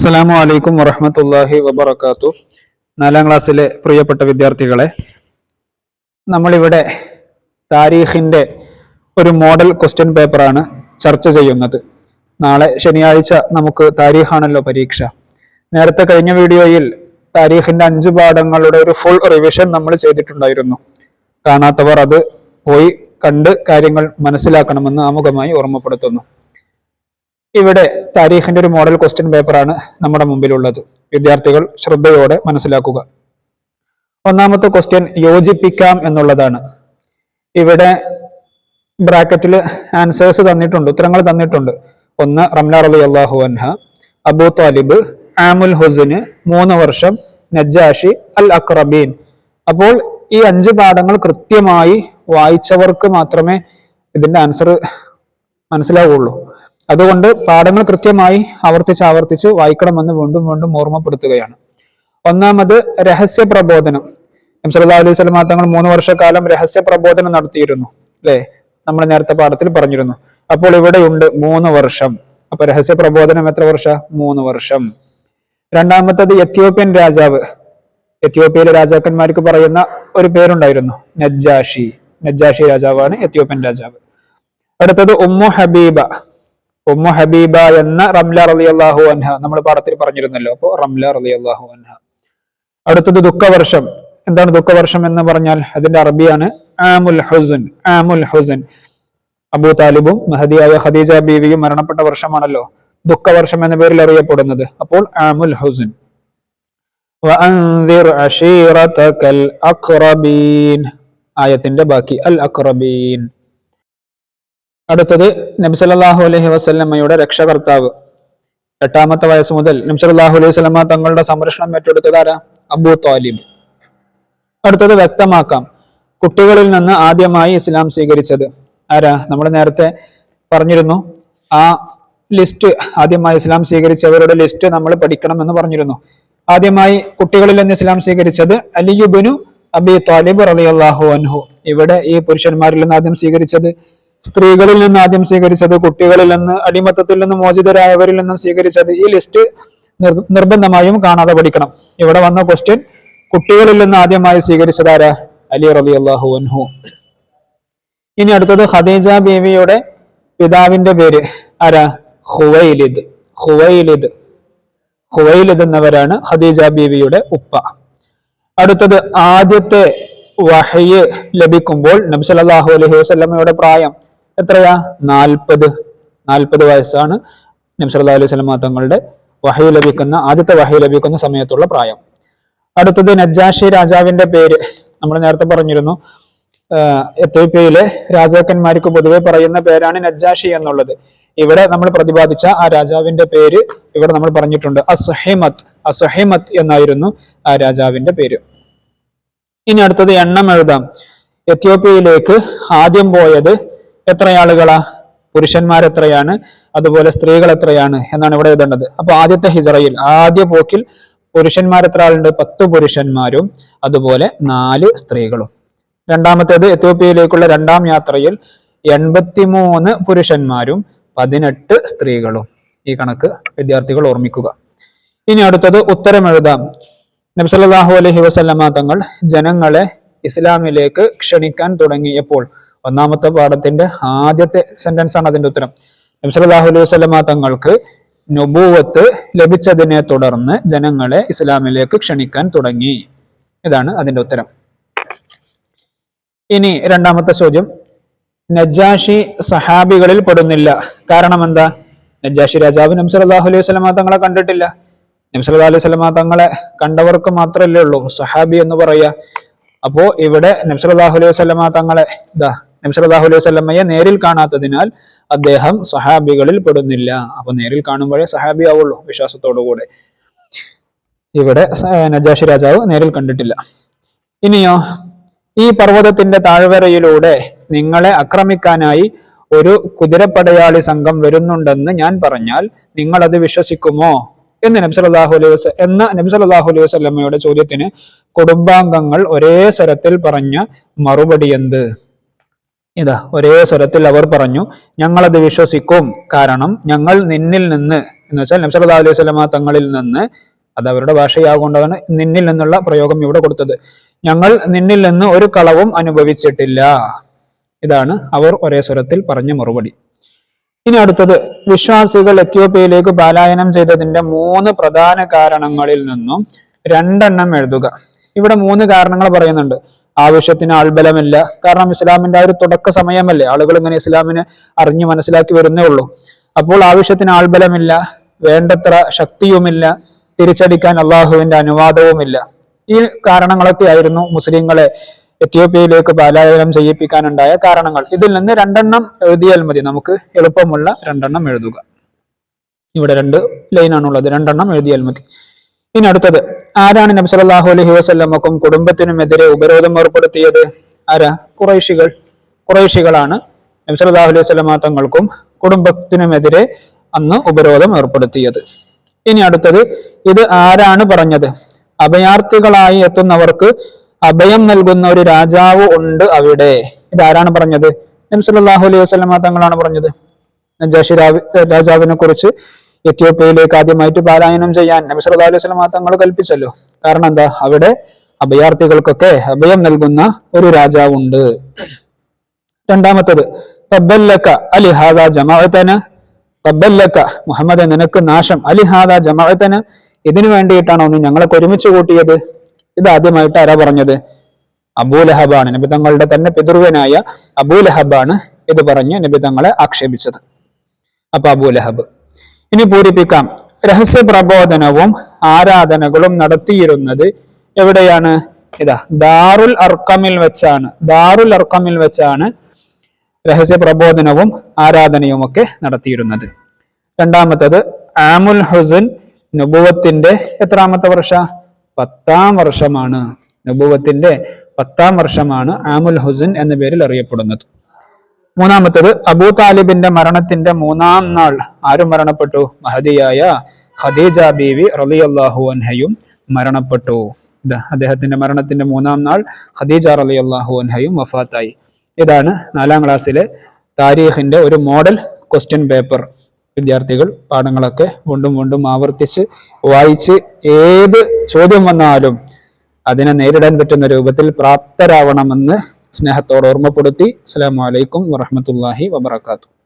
അസ്സലാമു അലൈക്കും വറഹമത്തല്ലാഹി വബർക്കാത്തു നാലാം ക്ലാസ്സിലെ പ്രിയപ്പെട്ട വിദ്യാർത്ഥികളെ നമ്മളിവിടെ താരീഖിന്റെ ഒരു മോഡൽ ക്വസ്റ്റ്യൻ പേപ്പറാണ് ചർച്ച ചെയ്യുന്നത്. നാളെ ശനിയാഴ്ച നമുക്ക് താരീഖാണല്ലോ പരീക്ഷ. നേരത്തെ കഴിഞ്ഞ വീഡിയോയിൽ താരീഖിന്റെ അഞ്ച് പാഠങ്ങളുടെ ഒരു ഫുൾ റിവിഷൻ നമ്മൾ ചെയ്തിട്ടുണ്ടായിരുന്നു. കാണാത്തവർ അത് പോയി കണ്ട് കാര്യങ്ങൾ മനസ്സിലാക്കണമെന്ന് ആമുഖമായി ഓർമ്മപ്പെടുത്തുന്നു. ഇവിടെ താരീഖിന്റെ ഒരു മോഡൽ ക്വസ്റ്റ്യൻ പേപ്പറാണ് നമ്മുടെ മുമ്പിലുള്ളത്. വിദ്യാർത്ഥികൾ ശ്രദ്ധയോടെ മനസ്സിലാക്കുക. ഒന്നാമത്തെ ക്വസ്റ്റ്യൻ യോജിപ്പിക്കാം എന്നുള്ളതാണ്. ഇവിടെ ബ്രാക്കറ്റിൽ ആൻസേഴ്സ് തന്നിട്ടുണ്ട് ഉത്തരങ്ങൾ തന്നിട്ടുണ്ട്. ഒന്ന് റംല റബി അള്ളാഹു അൻഹ അബു താലിബ് ആമുൽ ഹുസിന് മൂന്ന് വർഷം നജാഷി അൽ അക്രബീൻ. അപ്പോൾ ഈ അഞ്ച് പാഠങ്ങൾ കൃത്യമായി വായിച്ചവർക്ക് മാത്രമേ ഇതിന്റെ ആൻസർ മനസ്സിലാവുള്ളൂ. അതുകൊണ്ട് പാഠങ്ങൾ കൃത്യമായി ആവർത്തിച്ച് ആവർത്തിച്ച് വായിക്കണമെന്ന് വീണ്ടും വീണ്ടും ഓർമ്മപ്പെടുത്തുകയാണ്. ഒന്നാമത് രഹസ്യ പ്രബോധനം. നബ്സല്ലാ അലൈഹി സ്വലമ തങ്ങൾ മൂന്ന് വർഷക്കാലം രഹസ്യ പ്രബോധനം നടത്തിയിരുന്നു. അല്ലെ? നമ്മൾ നേരത്തെ പാഠത്തിൽ പറഞ്ഞിരുന്നു. അപ്പോൾ ഇവിടെയുണ്ട് മൂന്ന് വർഷം. അപ്പൊ രഹസ്യ പ്രബോധനം എത്ര വർഷ? മൂന്ന് വർഷം. രണ്ടാമത്തത് എത്യോപ്യൻ രാജാവ്. എത്യോപ്യയിലെ രാജാക്കന്മാർക്ക് പറയുന്ന ഒരു പേരുണ്ടായിരുന്നു. നജ്ജാഷി. നജ്ജാഷി രാജാവാണ് എത്യോപ്യൻ രാജാവ്. അടുത്തത് ഉമ്മു ഹബീബ. ഉമ്മു ഹബീബ എന്ന റംല റലി അള്ളാഹു അൻഹ. നമ്മൾ പാഠത്തിൽ പറഞ്ഞിരുന്നല്ലോ അപ്പോൾ റംല റലി അള്ളാഹു അൻഹ. അടുത്തത് ദുഃഖവർഷം. എന്താണ് ദുഃഖവർഷം എന്ന് പറഞ്ഞാൽ? അതിന്റെ അറബിയാണ് ആമുൽ ഹുസുൻ ആമുൽ ഹുസുൻ. അബൂ താലിബും മഹദിയായ ഖദീജ ബീവിയും മരണപ്പെട്ട വർഷമാണല്ലോ ദുഃഖവർഷം എന്ന പേരിൽ അറിയപ്പെടുന്നത്. അപ്പോൾ ആമുൽ ഹുസുൻ. ആയത്തിന്റെ ബാക്കി അൽ അക്രബീൻ അടുത്തത് നബ്സലാഹു അലഹി വസ്ല്ലമ്മയുടെ രക്ഷകർത്താവ്. എട്ടാമത്തെ വയസ്സ് മുതൽ നബ്സലാഹു അലൈഹി വസല്ലമ തങ്ങളുടെ സംരക്ഷണം ഏറ്റെടുത്തത് ആരാ? അബൂ താലിബ് അടുത്തത് വ്യക്തമാക്കാം. കുട്ടികളിൽ നിന്ന് ആദ്യമായി ഇസ്ലാം സ്വീകരിച്ചത് ആരാ? നമ്മൾ നേരത്തെ പറഞ്ഞിരുന്നു. ആ ലിസ്റ്റ് ആദ്യമായി ഇസ്ലാം സ്വീകരിച്ചവരുടെ ലിസ്റ്റ് നമ്മൾ പഠിക്കണം എന്ന് പറഞ്ഞിരുന്നു. ആദ്യമായി കുട്ടികളിൽ നിന്ന് ഇസ്ലാം സ്വീകരിച്ചത് അലിയുബിനു അബി താലിബ് റളിയല്ലാഹു അൻഹു. ഇവിടെ ഈ പുരുഷന്മാരിൽ നിന്ന് ആദ്യം സ്വീകരിച്ചത് സ്ത്രീകളിൽ നിന്ന് ആദ്യം സ്വീകരിച്ചത് കുട്ടികളിൽ നിന്ന് അടിമത്തത്തിൽ നിന്ന് മോചിതരായവരിൽ നിന്ന് സ്വീകരിച്ചത് ഈ ലിസ്റ്റ് നിർബന്ധമായും കാണാതെ പഠിക്കണം. ഇവിടെ വന്ന ക്വസ്റ്റ്യൻ കുട്ടികളിൽ നിന്ന് ആദ്യമായി സ്വീകരിച്ചത് ആരാ? അലി റബി അള്ളാഹു അൻഹു. ഇനി അടുത്തത് ഖദീജ ബീവിയുടെ പിതാവിന്റെ പേര് ആരാ? ഹുവൈലിദ് ഹുവൈലിദ് ഹുവൈലിദ് എന്നവരാണ് ഖദീജ ബീവിയുടെ ഉപ്പ. അടുത്തത് ആദ്യത്തെ വഹയ് ലഭിക്കുമ്പോൾ നബി സല്ലല്ലാഹു അലൈഹി വസല്ലമയുടെ പ്രായം എത്രയാ? നാൽപ്പത്. നാൽപ്പത് വയസ്സാണ് നബി സല്ലല്ലാഹു അലൈഹി സ്വലമ തങ്ങളുടെ വഹയ് ലഭിക്കുന്ന ആദ്യത്തെ വഹയ് ലഭിക്കുന്ന സമയത്തുള്ള പ്രായം. അടുത്തത് നജാഷി രാജാവിന്റെ പേര്. നമ്മൾ നേരത്തെ പറഞ്ഞിരുന്നു. എത്യോപ്യയിലെ രാജാക്കന്മാർക്ക് പൊതുവെ പറയുന്ന പേരാണ് നജാഷി എന്നുള്ളത്. ഇവിടെ നമ്മൾ പ്രതിപാദിച്ച ആ രാജാവിന്റെ പേര് ഇവിടെ നമ്മൾ പറഞ്ഞിട്ടുണ്ട്. അസഹിമത്ത്. അസഹിമത്ത് എന്നായിരുന്നു ആ രാജാവിന്റെ പേര്. ഇനി അടുത്തത് എണ്ണം എഴുതാം. എത്യോപ്യയിലേക്ക് ആദ്യം പോയത് എത്ര ആളുകളാ പുരുഷന്മാർ എത്രയാണ് അതുപോലെ സ്ത്രീകൾ എത്രയാണ് എന്നാണ് ഇവിടെ എഴുതേണ്ടത്. അപ്പൊ ആദ്യത്തെ ഹിജറയിൽ ആദ്യ പോക്കിൽ പുരുഷന്മാർ എത്ര ആളുണ്ട് പത്ത് പുരുഷന്മാരും അതുപോലെ നാല് സ്ത്രീകളും. രണ്ടാമത്തേത് എത്യോപ്യയിലേക്കുള്ള രണ്ടാം യാത്രയിൽ എൺപത്തിമൂന്ന് പുരുഷന്മാരും പതിനെട്ട് സ്ത്രീകളും. ഈ കണക്ക് വിദ്യാർത്ഥികൾ ഓർമ്മിക്കുക. ഇനി അടുത്തത് ഉത്തരം എഴുതാം. നബ്സല്ലാഹു അലൈഹി വസല്ലമ തങ്ങൾ ജനങ്ങളെ ഇസ്ലാമിലേക്ക് ക്ഷണിക്കാൻ തുടങ്ങിയപ്പോൾ ഒന്നാമത്തെ പാഠത്തിന്റെ ആദ്യത്തെ സെന്റൻസ് ആണ് അതിന്റെ ഉത്തരം. നബ്സല്ലാഹു അലൈഹി വസല്ലമ തങ്ങൾക്ക് നുബൂവത്ത് ലഭിച്ചതിനെ തുടർന്ന് ജനങ്ങളെ ഇസ്ലാമിലേക്ക് ക്ഷണിക്കാൻ തുടങ്ങി. ഇതാണ് അതിന്റെ ഉത്തരം. ഇനി രണ്ടാമത്തെ ചോദ്യം. നജാഷി സഹാബികളിൽ പെടുന്നില്ല. കാരണം എന്താ? നജാഷി രാജാവ് നബ്സല്ലാഹു അലൈഹി വസല്ലമ തങ്ങളെ കണ്ടിട്ടില്ല. നബ്സല്ലാ അലൈഹി വസല്ലമ തങ്ങളെ കണ്ടവർക്ക് മാത്രമല്ലേ ഉള്ളൂ. സഹാബി എന്ന് പറയാ. അപ്പോ ഇവിടെ നബ്സല്ലാഹു അലൈഹി വസല്ലമ തങ്ങളെ ഇതാ നബ്സല്ലാഹു അലൈഹി വസല്ലമയെ നേരിൽ കാണാത്തതിനാൽ അദ്ദേഹം സഹാബികളിൽ പെടുന്നില്ല. അപ്പൊ നേരിൽ കാണുമ്പോഴേ സഹാബി ആവുള്ളൂ വിശ്വാസത്തോടു കൂടെ ഇവിടെ നജാഷി രാജാവ് നേരിൽ കണ്ടിട്ടില്ല. ഇനിയോ ഈ പർവതത്തിന്റെ താഴ്വരയിലൂടെ നിങ്ങളെ ആക്രമിക്കാനായി ഒരു കുതിരപ്പടയാളി സംഘം വരുന്നുണ്ടെന്ന് ഞാൻ പറഞ്ഞാൽ നിങ്ങൾ അത് വിശ്വസിക്കുമോ? എന്ന് നബ്സലാഹു അലൈഹി വസ് എന്ന നബ്സലാഹു അലൈഹി വസ്ലമ്മയുടെ ചോദ്യത്തിന് കുടുംബാംഗങ്ങൾ ഒരേ സ്വരത്തിൽ പറഞ്ഞ മറുപടി എന്ത് ഇതാ ഒരേ സ്വരത്തിൽ അവർ പറഞ്ഞു ഞങ്ങളത് വിശ്വസിക്കും. കാരണം ഞങ്ങൾ നിന്നിൽ നിന്ന് എന്ന് വെച്ചാൽ നബ്സല്ലാ അലൈഹി സ്വലമ തങ്ങളിൽ നിന്ന് അത് അവരുടെ ഭാഷയാകൊണ്ടാണ് നിന്നിൽ നിന്നുള്ള പ്രയോഗം ഇവിടെ കൊടുത്തത്. ഞങ്ങൾ നിന്നിൽ നിന്ന് ഒരു കളവും അനുഭവിച്ചിട്ടില്ല. ഇതാണ് അവർ ഒരേ സ്വരത്തിൽ പറഞ്ഞ മറുപടി. ഇനി അടുത്തത് വിശ്വാസികൾ എത്യോപ്യയിലേക്ക് പലായനം ചെയ്തതിന്റെ മൂന്ന് പ്രധാന കാരണങ്ങളിൽ നിന്നും രണ്ടെണ്ണം എഴുതുക. ഇവിടെ മൂന്ന് കാരണങ്ങൾ പറയുന്നുണ്ട്. ആവശ്യത്തിന് ആൾബലമില്ല. കാരണം ഇസ്ലാമിന്റെ ആ ഒരു തുടക്ക സമയമല്ലേ? ആളുകൾ ഇങ്ങനെ ഇസ്ലാമിനെ അറിഞ്ഞു മനസ്സിലാക്കി വരുന്നേ ഉള്ളൂ. അപ്പോൾ ആവശ്യത്തിന് ആൾബലമില്ല വേണ്ടത്ര ശക്തിയുമില്ല തിരിച്ചടിക്കാൻ അള്ളാഹുവിന്റെ അനുവാദവുമില്ല. ഈ കാരണങ്ങളൊക്കെ ആയിരുന്നു മുസ്ലിങ്ങളെ എത്യോപ്യയിലേക്ക് പലായനം ചെയ്യിപ്പിക്കാനുണ്ടായ കാരണങ്ങൾ. ഇതിൽ നിന്ന് രണ്ടെണ്ണം എഴുതിയാൽ മതി. നമുക്ക് എളുപ്പമുള്ള രണ്ടെണ്ണം എഴുതുക. ഇവിടെ രണ്ട് ലൈനാണുള്ളത് രണ്ടെണ്ണം എഴുതിയാൽ മതി. ഇനി അടുത്തത് ആരാണ് നബി സല്ലല്ലാഹു അലൈഹി വസല്ലമക്കും കുടുംബത്തിനുമെതിരെ ഉപരോധം ഏർപ്പെടുത്തിയത്? ആരാ? ഖുറൈശികൾ. ഖുറൈശികളാണ് നബി സല്ലല്ലാഹു അലൈഹി വസല്ലമ തങ്ങൾക്കും കുടുംബത്തിനുമെതിരെ അന്ന് ഉപരോധം ഏർപ്പെടുത്തിയത്. ഇനി അടുത്തത് ഇത് ആരാണ് പറഞ്ഞത്? അഭയാർത്ഥികളായി എത്തുന്നവർക്ക് അഭയം നൽകുന്ന ഒരു രാജാവ് ഉണ്ട് അവിടെ. ഇത് ആരാണ് പറഞ്ഞത്? നബി സല്ലല്ലാഹു അലൈഹി വസല്ലമ തങ്ങളാണ് പറഞ്ഞത്. നജാഷി രാജാവിനെ കുറിച്ച് എത്യോപ്യയിലേക്ക് ആദ്യമായിട്ട് പാരായണം ചെയ്യാൻ നബി സല്ലല്ലാഹു അലൈഹി വസല്ലം തങ്ങൾ കൽപ്പിച്ചല്ലോ. കാരണം എന്താ? അവിടെ അഭയാർത്ഥികൾക്കൊക്കെ അഭയം നൽകുന്ന ഒരു രാജാവുണ്ട്. രണ്ടാമത്തത് തബ്ബല്ലക്ക അലിഹാദ ജമാഅത്തന തബ്ബല്ലക്ക മുഹമ്മദ് നിനക്ക് നാശം. അലിഹാദ ജമാഅത്തന ഇതിനു വേണ്ടിയിട്ടാണോ നീ ഞങ്ങളൊക്കെ ഒരുമിച്ച് കൂട്ടിയത്? ഇത് ആദ്യമായിട്ട് ആരാ പറഞ്ഞത്? അബൂലഹബാണ് നബി തങ്ങളുടെ തന്നെ പിതൃവനായ അബൂലഹബാണ് ഇത് പറഞ്ഞ് നബി തങ്ങളെ ആക്ഷേപിച്ചത്. അപ്പൊ അബൂലഹബ് ഇനി പൂരിപ്പിക്കാം. രഹസ്യ പ്രബോധനവും ആരാധനകളും നടത്തിയിരുന്നത് എവിടെയാണ്? ഇതാ ദാറുൽ അർക്കമിൽ വെച്ചാണ്. ദാറുൽ അർക്കമിൽ വെച്ചാണ് രഹസ്യ പ്രബോധനവും ആരാധനയും ഒക്കെ നടത്തിയിരുന്നത്. രണ്ടാമത്തത് ആമുൽ ഹുസൻ നബുവത്തിന്റെ എത്രാമത്തെ വർഷ? പത്താം വർഷമാണ്. നബുവത്തിന്റെ പത്താം വർഷമാണ് ആമുൽ ഹുസൻ എന്ന പേരിൽ അറിയപ്പെടുന്നത്. മൂന്നാമത്തത് അബൂ താലിബിന്റെ മരണത്തിന്റെ മൂന്നാം നാൾ. ആരും മരണപ്പെട്ടു? മഹദിയായ ഖദീജ ബീവി റളിയല്ലാഹു അൻഹയും മരണപ്പെട്ടു. അദ്ദേഹത്തിന്റെ മരണത്തിന്റെ മൂന്നാം നാൾ ഖദീജ റളിയല്ലാഹു അൻഹയും വഫാത്തായി. ഇതാണ് നാലാം ക്ലാസ്സിലെ താരീഖിന്റെ ഒരു മോഡൽ ക്വസ്റ്റ്യൻ പേപ്പർ. വിദ്യാർത്ഥികൾ പാഠങ്ങളൊക്കെ വീണ്ടും വീണ്ടും ആവർത്തിച്ച് വായിച്ച് ഏത് ചോദ്യം വന്നാലും അതിനെ നേരിടാൻ പറ്റുന്ന രൂപത്തിൽ പ്രാപ്തരാവണമെന്ന് സ്നേഹത്തോട് ഓർമ്മപ്പെടുത്തി. അസ്സലാമു അലൈക്കും വറഹ്മത്തുള്ളാഹി വബറകാതുഹു.